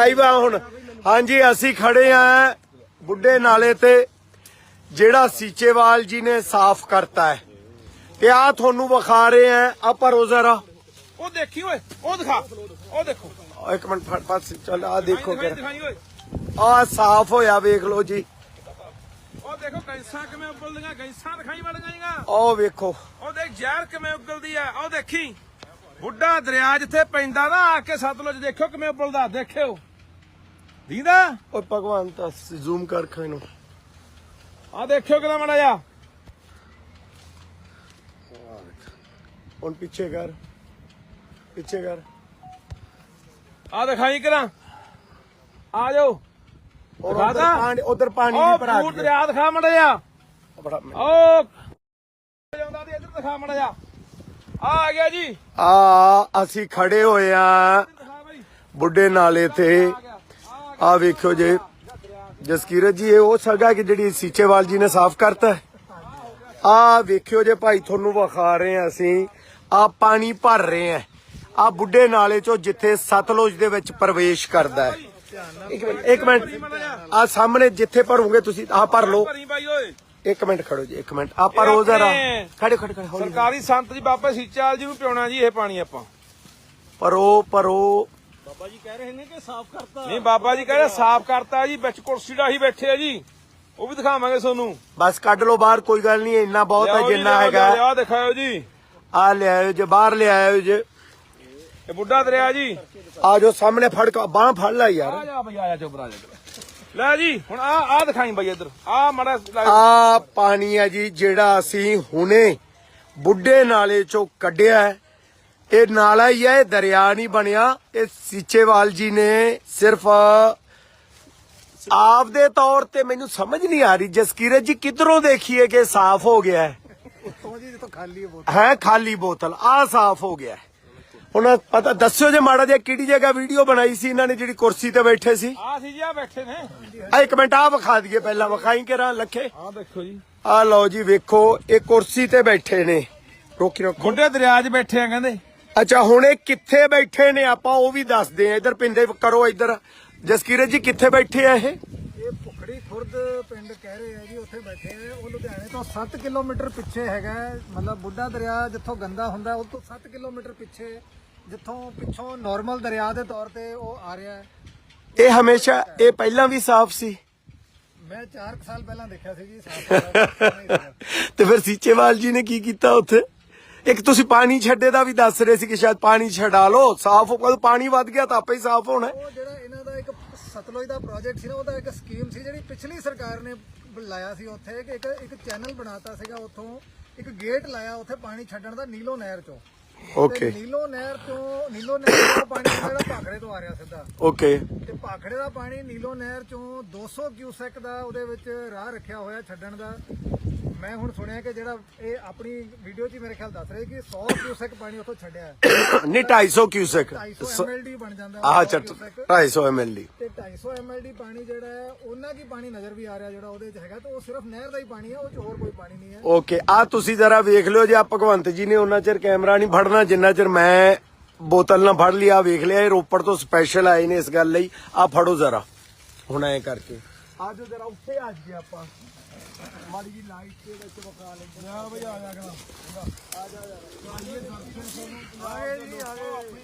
Live ਆ ਹੁਣ। ਹਾਂਜੀ ਅਸੀਂ ਖੜੇ ਆ ਬੁੱਢੇ ਨਾਲੇ ਤੇ ਜਿਹੜਾ ਸੀਚੇਵਾਲ ਜੀ ਨੇ ਸਾਫ਼ ਕਰਤਾ ਹੈ। ਤੇ ਆ ਤੁਹਾਨੂੰ ਵਿਖਾ ਰਹੇ ਆ ਆ ਭਰੋ ਜ਼ਰਾ ਉਹ ਦੇਖੀ ਓਏ ਉਹ ਦਿਖਾ ਉਹ ਦੇਖੋ। ਇੱਕ ਮਿੰਟ ਫੜ ਪਾਸ ਚੱਲ ਆ ਦੇਖੋ ਆ ਸਾਫ਼ ਹੋਇਆ ਵੇਖ ਲਓ ਜੀ। ਉਹ ਦੇਖੋ ਗੈਂਸਾਂ ਕਿਵੇਂ ਉਬਲਦੀਆਂ ਗੈਂਸਾਂ ਦਿਖਾਈ ਵਾਲੀਆਂ ਉਹ ਵੇਖੋ। ਉਹ ਦੇਖ ਜ਼ਹਿਰ ਕਿਵੇਂ ਉਗਲਦੀ ਆ ਉਹ ਦੇਖੀ। ਬੁੱਢਾ ਦਰਿਆ ਜਿੱਥੇ ਪੈਂਦਾ ਨਾ ਆ ਕੇ ਸਤਲੁਜ ਦੇਖਿਓ ਕਿਵੇਂ ਉਬਲਦਾ ਦੇਖਿਓ। ਦੀਦਾ? ਓਏ ਭਗਵਾਨ ਤਾਂ ਜ਼ੂਮ ਕਰ ਖਾ ਇਹਨੂੰ। ਆ ਦੇਖਿਓ ਕਿਦਾਂ ਮੜਾ ਜਾ ਹੁਣ ਪਿੱਛੇ ਕਰ ਪਿੱਛੇ ਕਰ। ਆ ਦਿਖਾਈ ਕਰਾਂ ਆ ਜਾਓ। ਦਿਖਾ ਉਧਰ? ਪਾਣੀ ਉਧਰ ਪਾਣੀ ਉਹ ਵੀ ਭਰਾ ਪੂਰ ਦਿੱਤਾ। ਦਰਿਆ ਦਿਖਾ ਮੜਾ ਜਾ ਬੜਾ ਉਹ ਜਾਂਦਾ ਦੀ ਇੱਧਰ ਦਿਖਾ ਮੜਾ ਜਾ ਆ ਆ ਗਿਆ ਜੀ। ਆ ਅਸੀਂ ਖੜੇ ਹੋਏ ਆ। ਦਿਖਾ ਬਈ। ਬੁੱਢੇ ਨਾਲੇ ਤੇ ਆ ਗਿਆ। ਆ ਵੇਖੋ ਜੇ ਜਸਕੀਰਤ ਜੀ ਇਹ ਉਹ ਸਗਾ ਕਿ ਜਿਹੜੀ ਸੀਚੇਵਾਲ ਜੀ ਨੇ ਸਾਫ਼ ਕਰਤਾ ਆ ਵੇਖਿਓ ਜੇ ਭਾਈ ਤੁਹਾਨੂੰ ਵਿਖਾ ਰਹੇ ਆ ਅਸੀਂ। ਆ ਪਾਣੀ ਭਰ ਰਹੇ ਆ ਆ ਬੁੱਢੇ ਨਾਲੇ ਚੋਂ ਜਿੱਥੇ ਸਤਲੁਜ ਦੇ ਵਿੱਚ ਪ੍ਰਵੇਸ਼ ਕਰਦਾ ਹੈ। ਇੱਕ ਮਿੰਟ ਇੱਕ ਮਿੰਟ। ਆ ਸਾਹਮਣੇ ਜਿੱਥੇ ਭਰੋਗੇ ਤੁਸੀਂ ਆ ਭਰ ਲਓ। ਇੱਕ ਮਿੰਟ ਖੜੋ ਜੀ ਇੱਕ ਮਿੰਟ। ਆ ਭਰੋ ਜ਼ਰਾ ਖੜੇ ਖੜੇ ਖੜੇ ਸਰਕਾਰੀ ਸੰਤ ਜੀ ਬਾਬਾ ਸੀਚਾਲ ਜੀ ਨੂੰ ਪਿਉਣਾ ਜੀ ਇਹ ਪਾਣੀ ਆਪਾਂ। ਭਰੋ ਭਰੋ। ਬਾਬਾ ਜੀ ਕਹਿ ਰਹੇ ਨੇ ਕਿ ਸਾਫ਼ ਕਰਤਾ। ਨਹੀਂ ਬਾਬਾ ਜੀ ਕਹਿੰਦੇ ਸਾਫ਼ ਕਰਤਾ ਜੀ ਵਿੱਚ ਕੁਰਸੀ ਢਾਹੀ ਬੈਠੇ ਆ ਜੀ। ਉਹ ਵੀ ਦਿਖਾਵਾਂਗੇ ਤੁਹਾਨੂੰ। ਬਸ ਕੱਢ ਲਓ ਬਾਹਰ ਕੋਈ ਗੱਲ ਨਹੀਂ ਇੰਨਾ ਬਹੁਤ ਹੈ ਜਿੰਨਾ ਹੈਗਾ। ਆ ਦਿਖਾਓ ਜੀ। ਆ ਲਿਆਇਓ ਜੇ ਬਾਹਰ ਲਿਆਇਓ ਜੇ। ਇਹ ਬੁੱਢਾ ਦਰਿਆ ਜੀ। ਆ ਜੋ ਸਾਹਮਣੇ ਫੜ ਕੇ ਬਾਹ ਫੜ ਲੈ ਆ ਯਾਰ ਜਾ ਬਈ ਆ ਜਾ ਚੁੱਪ ਰਾ ਜਾ। ਲੈ ਜੀ ਹੁਣ ਆ ਆ ਦਿਖਾਈ ਬਈ ਇੱਧਰ। ਆ ਮੜਾ ਆ ਪਾਣੀ ਹੈ ਜੀ ਜਿਹੜਾ ਅਸੀਂ ਹੁਣੇ ਬੁੱਢੇ ਨਾਲੇ ਚੋਂ ਕੱਢਿਆ ਹੈ। ਇਹ ਨਾਲਾ ਹੀ ਹੈ ਇਹ ਦਰਿਆ ਨਹੀਂ ਬਣਿਆ। ਇਹ ਸੀਚੇਵਾਲ ਜੀ ਨੇ ਸਿਰਫ ਆਪ ਦੇ ਤੌਰ ਤੇ ਮੈਨੂੰ ਸਮਝ ਨਹੀਂ ਆ ਰਹੀ। ਜਸਕੀਰਤ ਜੀ ਕਿਧਰੋਂ ਦੇਖੀਏ ਕਿ ਸਾਫ਼ ਹੋ ਗਿਆ ਹੈ? ਹੈ ਹੈ ਖਾਲੀ ਬੋਤਲ। ਆ ਸਾਫ਼ ਹੋ ਗਿਆ ਹੈ। ਹੁਣ ਪਤਾ ਦੱਸਿਓ ਜੇ ਮਾੜਾ ਜਿਹਾ ਕਿਹੜੀ ਜਗ੍ਹਾ ਵੀਡੀਓ ਬਣਾਈ ਸੀ ਇਹਨਾਂ ਨੇ ਜਿਹੜੀ ਕੁਰਸੀ ਤੇ ਬੈਠੇ ਸੀ? ਆ ਸੀ ਜੀ ਆ ਬੈਠੇ ਨੇ। ਆ ਇੱਕ ਮਿੰਟ ਆ ਵਿਖਾ ਦਈਏ ਪਹਿਲਾਂ ਵਿਖਾਈ ਕਰਾਂ ਲੱਖੇ? ਆ ਦੇਖੋ ਜੀ। ਆ ਲਓ ਜੀ ਵੇਖੋ ਇਹ ਕੁਰਸੀ ਤੇ ਬੈਠੇ ਨੇ। ਰੋਕੀ ਰੱਖੋ। ਬੁੱਢੇ ਦਰਿਆ 'ਚ ਬੈਠੇ ਆ ਕਹਿੰਦੇ। ਅੱਛਾ ਹੁਣ ਇਹ ਕਿੱਥੇ ਬੈਠੇ ਨੇ? ਆਪਾਂ ਉਹ ਵੀ ਦੱਸਦੇ ਆ ਇਧਰ ਪਿੰਦੇ ਕਰੋ ਇਧਰ। ਜਸਕੀਰਤ ਜੀ ਕਿੱਥੇ ਬੈਠੇ ਆ ਇਹ? ਇਹ ਭੁਖੜੀ ਖੁਰਦ ਪਿੰਡ ਕਹਿ ਰਹੇ ਆ ਜੀ ਉੱਥੇ ਬੈਠੇ ਆ। ਉਹ ਲੁਧਿਆਣੇ ਤੋਂ 7 ਕਿਲੋਮੀਟਰ ਪਿੱਛੇ ਹੈਗਾ। ਮਤਲਬ ਬੁੱਢਾ ਦਰਿਆ ਜਿੱਥੋਂ ਗੰਦਾ ਹੁੰਦਾ ਉਹ ਤੋਂ 7 ਕਿਲੋਮੀਟਰ ਪਿੱਛੇ ਜਿੱਥੋਂ ਪਿੱਛੋਂ ਨਾਰਮਲ ਦਰਿਆ ਦੇ ਤੌਰ ਤੇ ਉਹ ਆ ਰਿਹਾ ਹੈ। ਇਹ ਹਮੇਸ਼ਾ ਇਹ ਪਹਿਲਾਂ ਵੀ ਸਾਫ਼ ਸੀ? ਮੈਂ 4 ਸਾਲ ਪਹਿਲਾਂ ਦੇਖਿਆ ਸੀ ਜੀ ਸਾਫ਼। ਤੇ ਫਿਰ ਸੀਚੇਵਾਲ ਜੀ ਨੇ ਕੀ ਕੀਤਾ ਉੱਥੇ? ਇੱਕ ਤੁਸੀਂ ਪਾਣੀ ਛੱਡੇ ਦਾ ਵੀ ਦੱਸ ਰਹੇ ਸੀ ਕਿ ਸ਼ਾਇਦ ਪਾਣੀ ਛਡਾ ਲਓ, ਸਾਫ਼ ਹੋ ਪਾਣੀ ਵੱਧ ਗਿਆ ਤਾਂ ਆਪੇ ਹੀ ਸਾਫ਼ ਹੋਣਾ ਹੈ। ਉਹ ਜਿਹੜਾ ਇਹਨਾਂ ਦਾ ਇੱਕ ਸਤਲੁਜ ਦਾ ਪ੍ਰੋਜੈਕਟ ਸੀ ਨਾ, ਉਹਦਾ ਇੱਕ ਸਕੀਮ ਸੀ ਜਿਹੜੀ ਪਿਛਲੀ ਸਰਕਾਰ ਨੇ ਲਾਇਆ ਸੀ ਉੱਥੇ ਕਿ ਇੱਕ ਇੱਕ ਚੈਨਲ ਬਣਾਤਾ ਸੀਗਾ ਉੱਥੋਂ, ਇੱਕ ਗੇਟ ਲਾਇਆ ਉੱਥੇ ਪਾਣੀ ਛੱਡਣ ਦਾ ਨੀਲੋ ਨਹਿਰ ਚੋਂ ਓਕੇ ਨੀਲੋ ਨਹਿਰ ਤੋਂ ਨੀਲੋ ਨਹਿਰ ਤੋਂ ਪਾਣੀ ਜਿਹੜਾ ਭਾਖੜੇ ਤੋਂ ਆ ਰਿਹਾ ਸਿੱਧਾ। ਓਕੇ ਤੇ ਭਾਖੜੇ ਦਾ ਪਾਣੀ ਨੀਲੋ ਨਹਿਰ ਚੋਂ 200 ਕਿਊਸੈਕ ਦਾ ਉਹਦੇ ਵਿੱਚ ਰਾਹ ਰੱਖਿਆ ਹੋਇਆ ਛੱਡਣ ਦਾ। ਮੈਂ ਹੁਣ ਸੁਣਿਆ ਕਿ ਜਿਹੜਾ ਇਹ ਆਪਣੀ ਵੀਡੀਓ 'ਚ ਹੀ ਮੇਰੇ ਖਿਆਲ ਦੱਸ ਰਹੇ ਕਿ 100 ਕਿਊਸੈਕ ਪਾਣੀ ਉੱਥੋਂ ਛੱਡਿਆ ਹੈ। ਨਹੀਂ 250 ਕਿਊਸੈਕ 250 mld ਬਣ ਜਾਂਦਾ ਆਹ 100 ਚੱਟ cubic। 250 ml ਤੇ 250 mld ਪਾਣੀ ਜਿਹੜਾ ਹੈ ਉਹਨਾਂ ਕੀ ਪਾਣੀ ਨਜ਼ਰ ਵੀ ਆ ਰਿਹਾ ਜਿਹੜਾ ਉਹਦੇ 'ਚ ਹੈਗਾ ਤੇ ਉਹ ਸਿਰਫ ਨਹਿਰ ਦਾ ਹੀ ਪਾਣੀ ਹੈ ਉਹ 'ਚ ਹੋਰ ਕੋਈ ਪਾਣੀ ਨਹੀਂ ਹੈ। ਓਕੇ ਆ ਤੁਸੀਂ ਜਰਾ ਵੇਖ ਲਿਓ ਜੇ ਆ ਭਗਵੰਤ ਜੀ ਨੇ ਉਹਨਾਂ ਚਿਰ ਕੈਮਰਾ ਨਹੀਂ ਫੜਨਾ ਜਿੰਨਾ ਚਿਰ ਮੈਂ ਬੋਤਲ ਨਾ ਫੜ ਲਿਆ ਵੇਖ ਲਿਆ ਇਹ ਰੋਪੜ ਤੋਂ ਸਪੈਸ਼ਲ ਆਏ ਨੇ ਇਸ ਗੱਲ ਲਈ। ਆ ਫੜੋ ਜਰਾ। ਹੁਣ ਐ ਕਰਕੇ। ਆ ਜੋ ਜਰਾ ਉੱਥੇ ਆ ਜੀ ਆਪਾਂ। ਮਾੜੀ ਜੀ ਲਾਈਟ ਦੇ ਵਿੱਚ ਵਿਖਾ ਲੈਂਦੇ ਆ ਬਈ ਆ ਜਾ ਕਰਾ ਆ ਜਾ ਆ ਜਾ। ਆ ਜੀ ਦਰਸ਼ਨ ਸਾਨੂੰ ਆ ਗਏ ਜੀ ਆ ਗਏ